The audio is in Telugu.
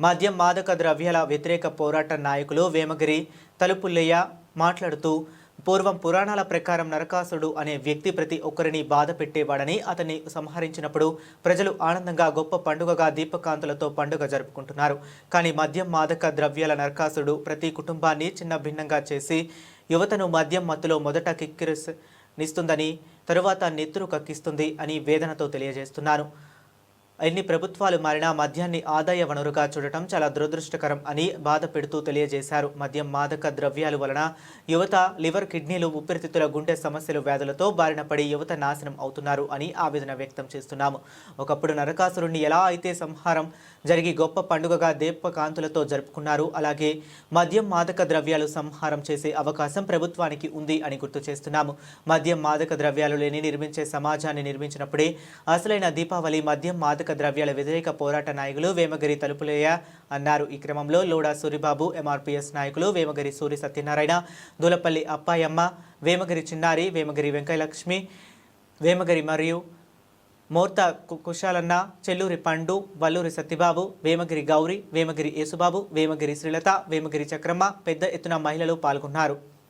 మద్యం మాదక ద్రవ్యాల వ్యతిరేక పోరాట నాయకులు వేమగిరి తలుపుల్లయ్య మాట్లాడుతూ పూర్వం పురాణాల ప్రకారం నరకాసుడు అనే వ్యక్తి ప్రతి ఒక్కరిని బాధ పెట్టేవాడని అతన్ని సంహరించినప్పుడు ప్రజలు ఆనందంగా గొప్ప పండుగగా దీపకాంతులతో పండుగ జరుపుకుంటున్నారు. కానీ మద్యం మాదక ద్రవ్యాల నరకాసుడు ప్రతి కుటుంబాన్ని చిన్న భిన్నంగా చేసి యువతను మద్యం మత్తులో మొదట కిక్కిరినిస్తుందని తరువాత నెత్తురు కక్కిస్తుంది అని వేదనతో తెలియజేస్తున్నారు. ఎన్ని ప్రభుత్వాలు మారినా మద్యాన్ని ఆదాయ వనరుగా చూడటం చాలా దురదృష్టకరం అని బాధ పెడుతూ తెలియజేశారు. మద్యం మాదక ద్రవ్యాల వలన యువత లివర్ కిడ్నీలు ఊపిరితిత్తుల గుండె సమస్యలు వ్యాధులతో బారిన పడి యువత నాశనం అవుతున్నారు అని ఆవేదన వ్యక్తం చేస్తున్నాము. ఒకప్పుడు నరకాసురుణ్ణి ఎలా అయితే సంహారం జరిగి గొప్ప పండుగగా దీపకాంతులతో జరుపుకున్నారు అలాగే మద్యం మాదక ద్రవ్యాలు సంహారం చేసే అవకాశం ప్రభుత్వానికి ఉంది అని గుర్తు చేస్తున్నాము. మద్యం మాదక ద్రవ్యాలు లేని నిర్మించే సమాజాన్ని నిర్మించినప్పుడే అసలైన దీపావళి మద్యం మాదక ద్రవ్యాల వ్యతిరేక పోరాట నాయకులు వేమగిరి తలుపులేయ అన్నారు. ఈ క్రమంలో లోడా సూరిబాబు ఎంఆర్పీఎస్ నాయకులు వేమగిరి సూరి సత్యనారాయణ దూలపల్లి అప్పాయమ్మ వేమగిరి చిన్నారి వేమగిరి వెంకయ్యలక్ష్మి వేమగిరి మరియు మోర్త కు- కుశాలన్న చెల్లూరి పండు వల్లూరి సత్యబాబు వేమగిరి గౌరి వేమగిరి యేసుబాబు వేమగిరి శ్రీలత వేమగిరి చక్రమ్మ పెద్ద ఎత్తున మహిళలు పాల్గొన్నారు.